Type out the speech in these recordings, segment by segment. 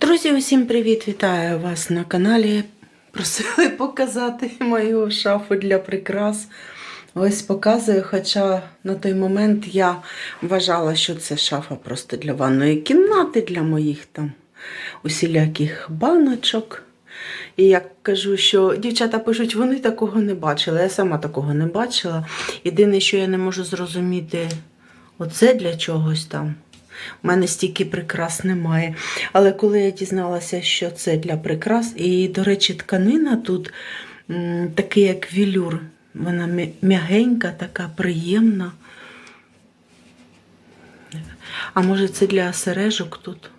Друзі, усім привіт! Вітаю вас на каналі. Просили показати мою шафу для прикрас. Ось показую, хоча на той момент я вважала, що це шафа просто для ванної кімнати, для моїх там усіляких баночок. І я кажу, що дівчата пишуть, вони такого не бачили. Я сама такого не бачила. Єдине, що я не можу зрозуміти, оце для чогось там. У мене стільки прикрас немає. Але коли я дізналася, що це для прикрас, і, до речі, тканина тут такий, як вілюр, вона м'ягенька, така приємна. А може це для сережок тут?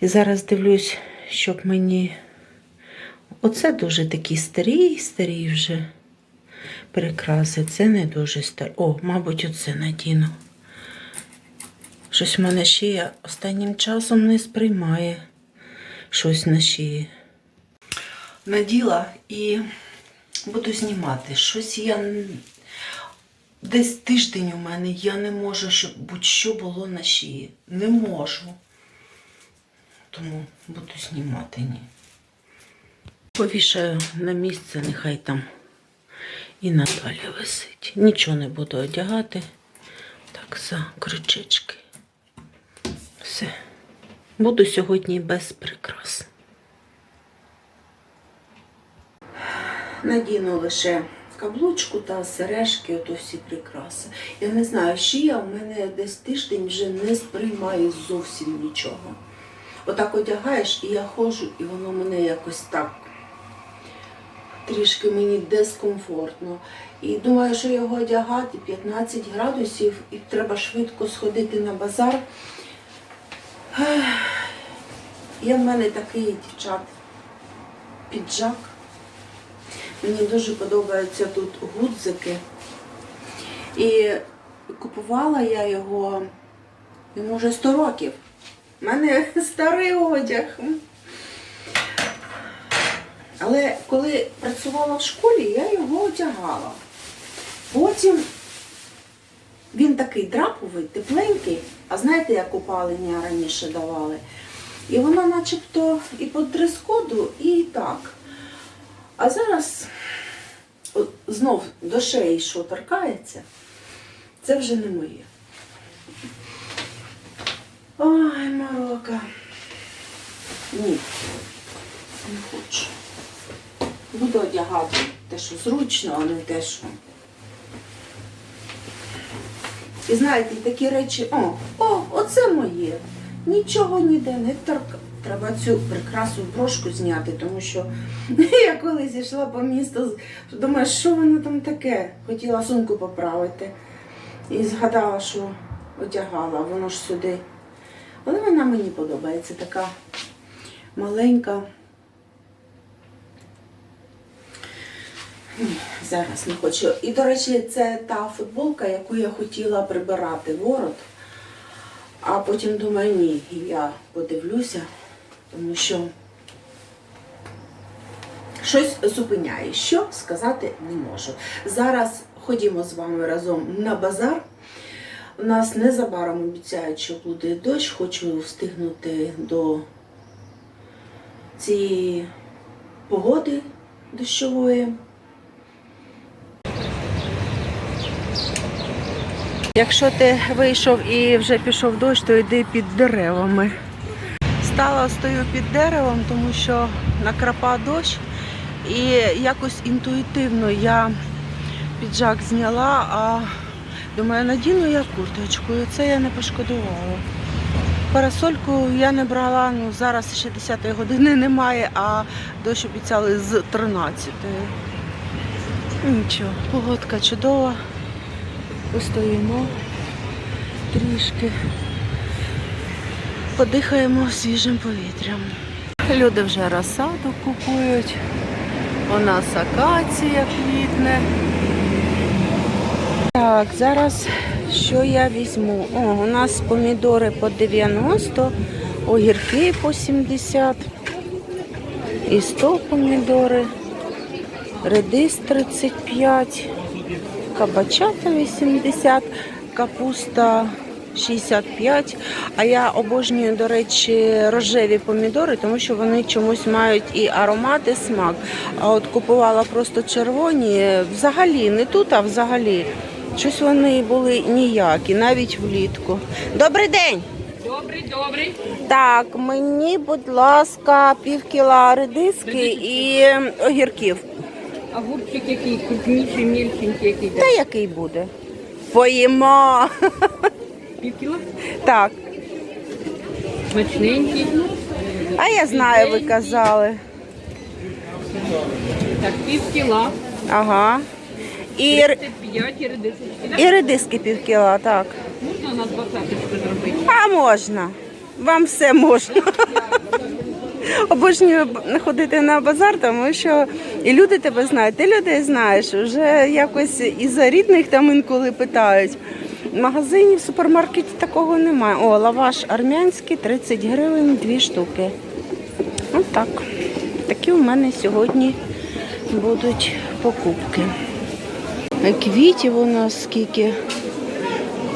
І зараз дивлюсь, щоб мені. Оце дуже такі старі, старі вже прикраси. Це не дуже старі. О, мабуть, оце надіну. Щось в мене шия останнім часом не сприймає щось на шиї. Наділа і буду знімати. Щось я десь тиждень у мене я не можу, щоб будь-що було на шиї. Не можу. Тому буду знімати ні. Повішаю на місце, нехай там і надалі висить. Нічого не буду одягати. Так, за крючечки. Все. Буду сьогодні без прикрас. Надіну лише каблучку та сережки, ото всі прикраси. Я не знаю, шия в мене десь тиждень вже не сприймає зовсім нічого. Отак одягаєш, і я ходжу, і воно мене якось так трішки мені дискомфортно. І думаю, що його одягати 15 градусів, і треба швидко сходити на базар. Є в мене такий дівчат піджак. Мені дуже подобаються тут гудзики. І купувала я його йому вже 100 років. У мене старий одяг. Але коли працювала в школі, я його одягала. Потім він такий драповий, тепленький, а знаєте, як опалення раніше давали. І воно начебто і по дрес-коду, і так. А зараз от, знов до шиї, що торкається, це вже не моє. Ой, Марока. Ні, не хочу. Буду одягати те, що зручно, а не те, що. І знаєте, такі речі, о, о, оце моє. Нічого ніде не торка. Треба цю прекрасну брошку зняти, тому що я колись йшла по місту, думаю, що воно там таке. Хотіла сумку поправити. І згадала, що одягала, воно ж сюди. Але вона мені подобається, така маленька. Зараз не хочу. І, до речі, це та футболка, яку я хотіла прибирати ворот. А потім думаю, ні, я подивлюся, тому що щось зупиняє. Що сказати не можу. Зараз ходімо з вами разом на базар. У нас незабаром обіцяють, що буде дощ. Хочу встигнути до цієї погоди дощової. Якщо ти вийшов і вже пішов дощ, то йди під деревами. Стала стою під деревом, тому що накрапав дощ. І якось інтуїтивно я піджак зняла, а думаю, надіну я курточку. І це я не пошкодувала. Парасольку я не брала, ну зараз ще 10-ї години немає, а дощ обіцяли з 13. Нічого, погодка чудова. Постоїмо трішки, подихаємо свіжим повітрям. Люди вже розсаду купують. У нас акація квітне. Так, зараз що я візьму? О, у нас помідори по 90, огірки по 70 і 100 помідори, редис 35, кабачата 80, капуста 65. А я обожнюю, до речі, рожеві помідори, тому що вони чомусь мають і аромат, і смак. А от купувала просто червоні, взагалі, не тут, а взагалі. Щось вони були ніякі, навіть влітку. Добрий день! Добрий, добрий. Так, мені, будь ласка, пів кіла редиски і огірків. А гурчик який крупніший, мільченький, який Та який буде? Поїмо. пів кіла? Так. Смачненький. А я знаю, ви казали. Так, пів кіла. Ага. І, р- 35 і редисочки. і редиски пів кіла, так. Можна на 20 зробити? А можна. Вам все можна. Обожнюю ходити на базар, тому що і люди тебе знають, ти людей знаєш. Вже якось і за рідних там інколи питають. Магазині, в супермаркеті такого немає. О, лаваш армянський 30 гривень, дві штуки. Ось так. Такі у мене сьогодні будуть покупки. Е, Квітів у нас скільки.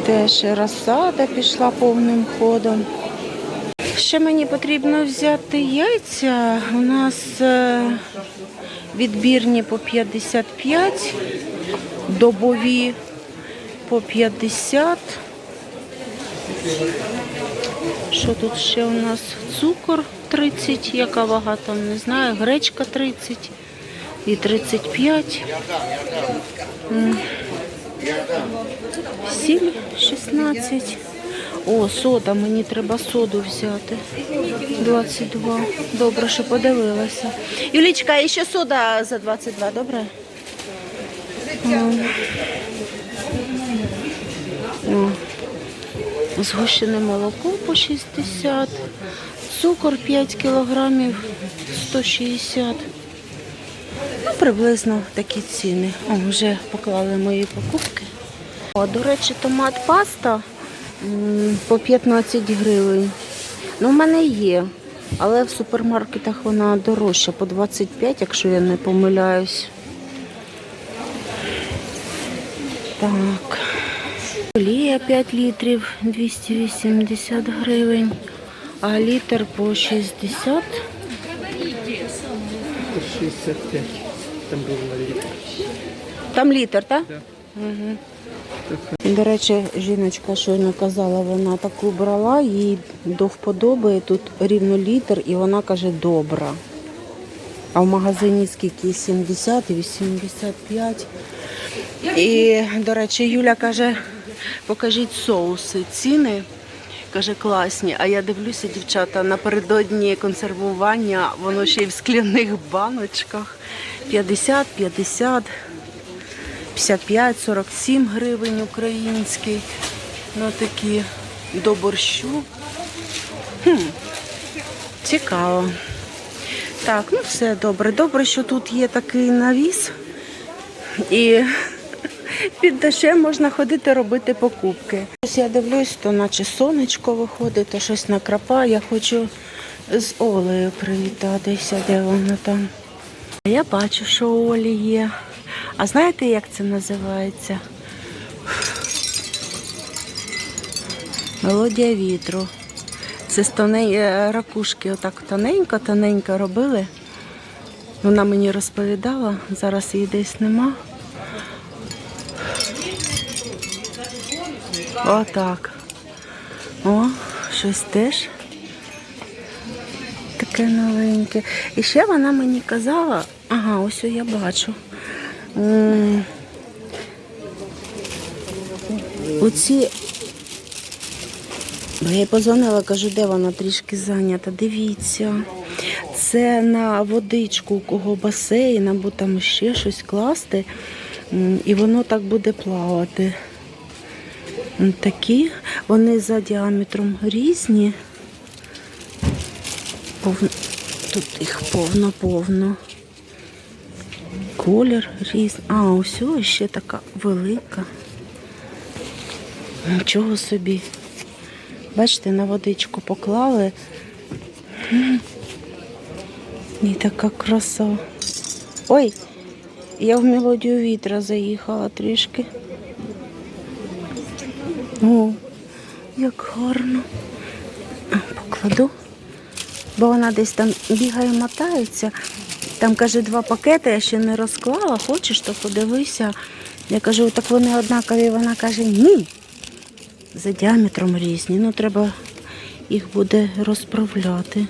Теж розсада пішла повним ходом. Ще мені потрібно взяти яйця. У нас е, відбірні по 55, добові по 50. Що тут ще у нас? Цукор 30, яка вага там, не знаю, гречка 30 і 35. Сіль 16. О, сода, мені треба соду взяти. 22. Добре, що подивилася. Юлічка, і ще сода за 22, добре? М. О. Згущене молоко по 60. Цукор 5 кілограмів 160. Ну, приблизно такі ціни. О, вже поклали мої покупки. О, до речі, томат паста по 15 гривень. Ну, в мене є, але в супермаркетах вона дорожча, по 25, якщо я не помиляюсь. Так. Олія 5 літрів 280 гривень, а літр по 60. 65. Там був на літр. Там літр, так? Угу. До речі, жіночка щойно казала, вона таку брала, їй до вподоби тут рівно літр, і вона каже добра. А в магазині скільки 70 і 85. І, до речі, Юля каже, покажіть соуси, ціни. Каже, класні. А я дивлюся, дівчата, напередодні консервування, воно ще й в скляних баночках. 50, 50, 55, 47 гривень український. Ну такі до борщу. Хм, цікаво. Так, ну все добре. Добре, що тут є такий навіс. І під дощем можна ходити робити покупки. Ось я дивлюсь, то наче сонечко виходить, то щось накрапає. Я хочу з Олею привітатися, де вона там. Я бачу, що Олі є. А знаєте, як це називається? Мелодія вітру. Це з тонень... е, ракушки отак тоненько-тоненько робили. Вона мені розповідала, зараз її десь нема. Отак. О, щось теж таке новеньке. І ще вона мені казала, ага, ось я бачу. Оці. Бо я їй позвонила, кажу, де вона трішки зайнята. Дивіться. Це на водичку, у кого басейн, або там ще щось класти. І воно так буде плавати. Такі, вони за діаметром різні. Тут їх повно-повно. Колір різний. А, ось ще така велика. Нічого собі. Бачите, на водичку поклали. І така краса. Ой, я в мелодію вітра заїхала трішки. О, як гарно. Покладу. Бо вона десь там бігає, мотається. Там, каже, два пакети, я ще не розклала. Хочеш, то подивися. Я кажу, так вони однакові. Вона каже, ні. За діаметром різні. Ну, треба їх буде розправляти.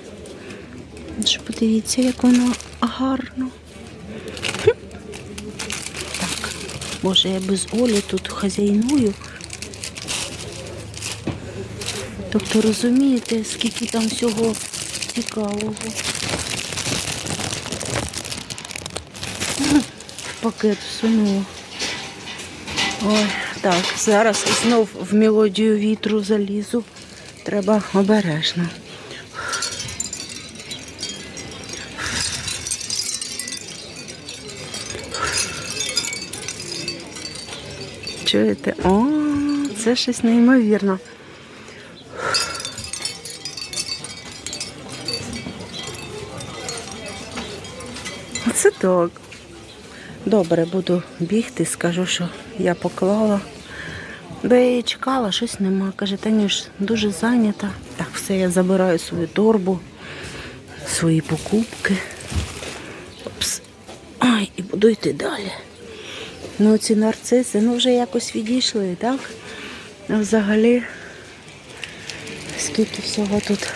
Подивіться, як воно гарно. Так, може я без Олі тут хазяйную. Тобто розумієте, скільки там всього цікавого. Пакет всунула. Ой, так, зараз знов в мелодію вітру залізу. Треба обережно. Чуєте? О, це щось неймовірно. Це так. Добре, буду бігти, скажу, що я поклала. Бо я її чекала, щось нема. Каже, Танюш, дуже зайнята. Так, все, я забираю свою торбу, свої покупки. Опс. Ай, і буду йти далі. Ну, ці нарциси, ну вже якось відійшли, так? А взагалі, скільки всього тут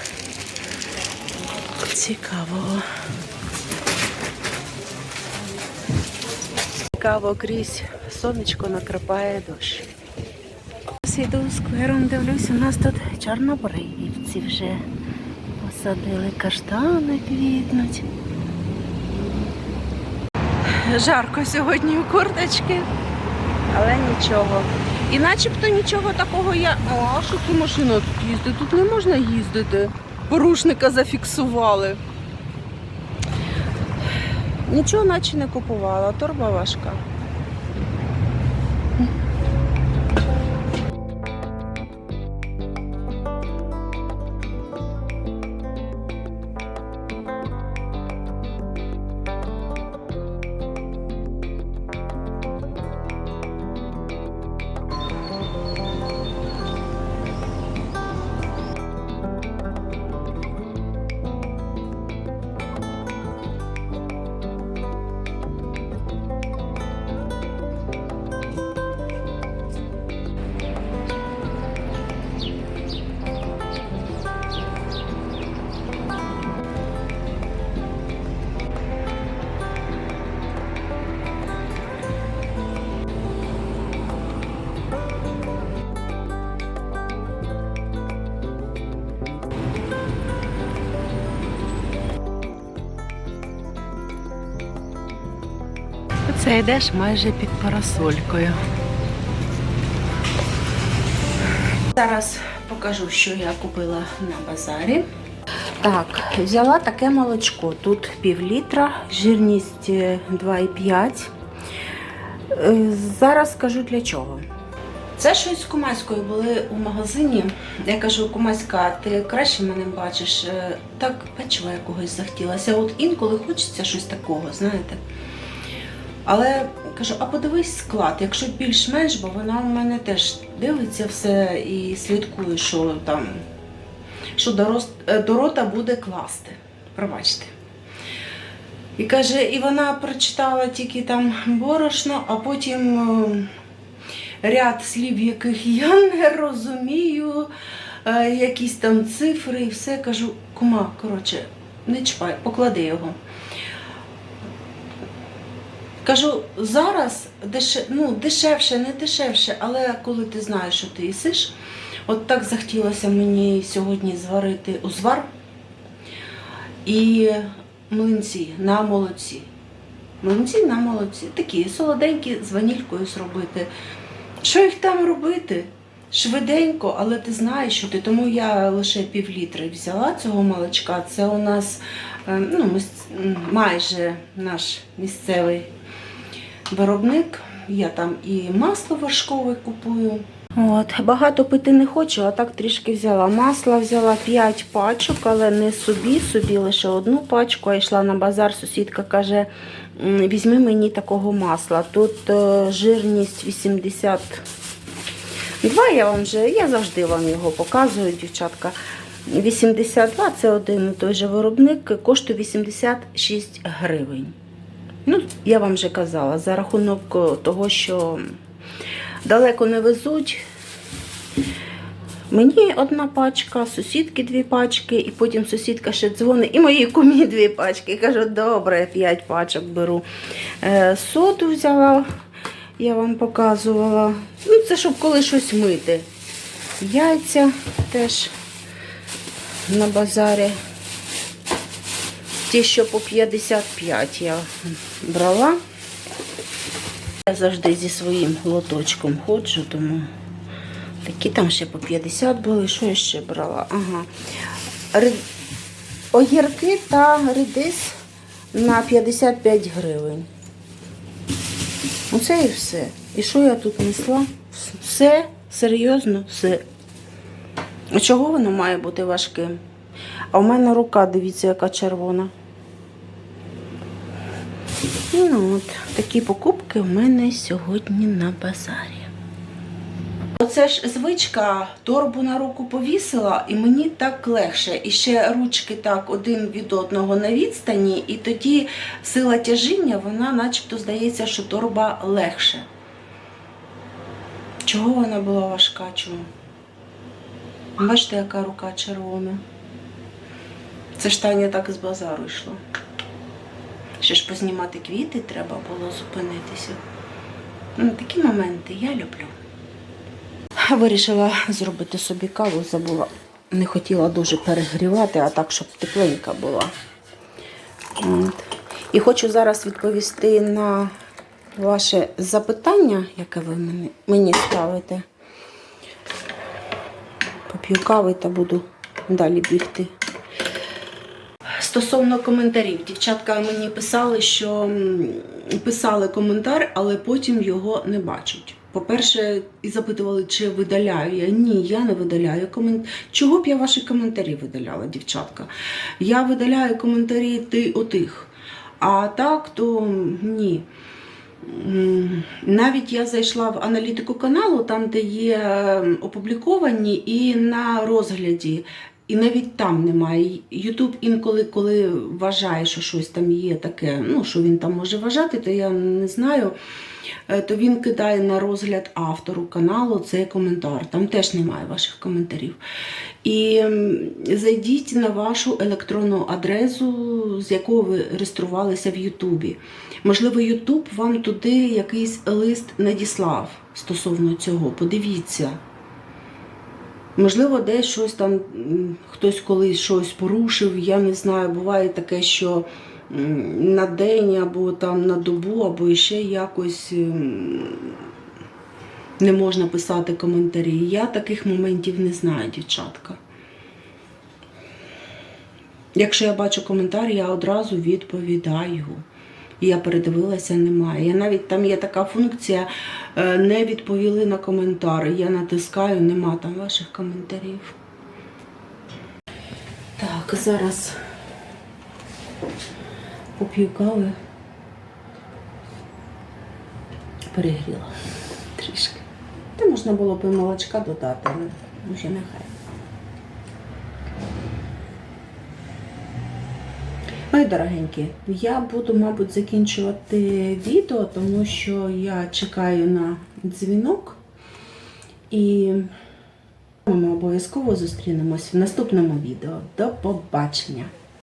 цікавого. Цікаво крізь сонечко накрапає дощ. Ось Іду сквером, дивлюсь, у нас тут чорнобривці вже посадили, каштани квітнуть. Жарко сьогодні у курточки, але нічого. І начебто нічого такого я. А що це машина тут їздить? Тут не можна їздити. Порушника зафіксували. Нічого наче не купувала, торба важка. Це йдеш майже під парасолькою. Зараз покажу, що я купила на базарі. Так, взяла таке молочко. Тут пів літра, жирність е, 2,5. Е, Зараз скажу для чого. Це щось з Кумаською були у магазині. Я кажу, Кумаська, ти краще мене бачиш. Е, Так печива якогось захотілося. От інколи хочеться щось такого, знаєте. Але кажу, а подивись склад, якщо більш-менш, бо вона у мене теж дивиться все і слідкує, що там, що до, роз- е, рота буде класти. Пробачте. І каже, і вона прочитала тільки там борошно, а потім е, ряд слів, яких я не розумію, е, якісь там цифри і все. Кажу, кума, коротше, не чіпай, поклади його. Кажу, зараз деше, ну, дешевше, не дешевше, але коли ти знаєш, що ти їсиш, от так захотілося мені сьогодні зварити узвар і млинці на молоці. Млинці на молоці. Такі солоденькі з ванількою зробити. Що їх там робити? Швиденько, але ти знаєш, що ти. Тому я лише пів літри взяла цього молочка. Це у нас е, ну, майже наш місцевий виробник. Я там і масло вершкове купую. От, багато пити не хочу, а так трішки взяла. Масла взяла 5 пачок, але не собі, собі лише одну пачку. А йшла на базар, сусідка каже, візьми мені такого масла. Тут е, жирність 80, Два я вам вже, я завжди вам його показую, дівчатка. 82 це один той же виробник, коштує 86 гривень. Ну, я вам вже казала, за рахунок е, того, що далеко не везуть. Мені одна пачка, сусідки дві пачки, і потім сусідка ще дзвонить, і моїй кумі дві пачки. Кажу, добре, я п'ять пачок беру. Е, соду взяла, я вам показувала. Ну, це щоб коли щось мити. Яйця теж на базарі. Ті, що по 55 я брала. Я завжди зі своїм лоточком ходжу, тому такі там ще по 50 були. Що я ще брала? Ага. Ри- Огірки та редис на 55 гривень. Оце і все. І що я тут несла? Все, серйозно, все. А чого воно має бути важким? А в мене рука, дивіться, яка червона. Ну от, такі покупки в мене сьогодні на базарі. Оце ж звичка, торбу на руку повісила, і мені так легше. І ще ручки так один від одного на відстані, і тоді сила тяжіння, вона начебто здається, що торба легше. Чого вона була важка? Чому? Бачите, яка рука червона. Це ж Таня так з базару йшло. Ще ж познімати квіти треба було зупинитися. Ну, такі моменти я люблю. Вирішила зробити собі каву, забула. Не хотіла дуже перегрівати, а так, щоб тепленька була. І хочу зараз відповісти на ваше запитання, яке ви мені, мені ставите. Поп'ю кави та буду далі бігти. Стосовно коментарів, дівчатка мені писали, що писали коментар, але потім його не бачать. По-перше, і запитували, чи видаляю я. Ні, я не видаляю коментарі. Чого б я ваші коментарі видаляла, дівчатка? Я видаляю коментарі ти отих. А так, то ні. Навіть я зайшла в аналітику каналу, там, де є опубліковані, і на розгляді. І навіть там немає. Ютуб інколи, коли вважає, що щось там є таке, ну що він там може вважати, то я не знаю. Е, То він кидає на розгляд автору каналу цей коментар. Там теж немає ваших коментарів. І зайдіть на вашу електронну адресу, з якого ви реєструвалися в Ютубі. Можливо, Ютуб вам туди якийсь лист надіслав стосовно цього. Подивіться. Можливо, десь щось там хтось колись щось порушив. Я не знаю. Буває таке, що на день або там на добу, або ще якось не можна писати коментарі. Я таких моментів не знаю, дівчатка. Якщо я бачу коментар, я одразу відповідаю. Я передивилася, немає. Я навіть там є така функція, е, не відповіли на коментар. Я натискаю, нема там ваших коментарів. Так, зараз поп'ю кави. Перегріла трішки. Та можна було б молочка додати, але вже нехай. Ой, дорогенькі, я буду, мабуть, закінчувати відео, тому що я чекаю на дзвінок. І ми обов'язково зустрінемось в наступному відео. До побачення!